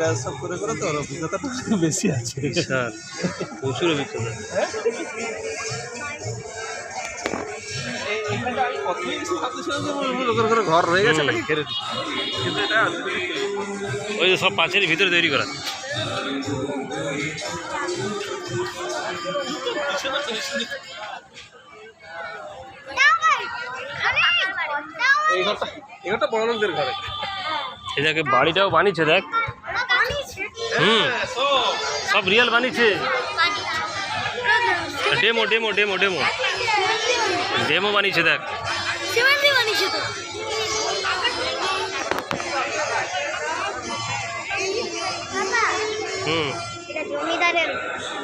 ব্যবসা করে করে তো ওর অভিজ্ঞতাটা বেশি আছে প্রচুর অভিজ্ঞতা ঘরে রয়ে গেছে ওই যে সব পাঁচের ভিতরে তৈরি করা। এই ঘরটা বড় এই বাড়িটাও বানিয়েছে, দেখ। হুম। সব রিয়েল বানিয়েছে। Demo demo demo demo demo বানিয়েছে, দেখ। হুম। জমিদারের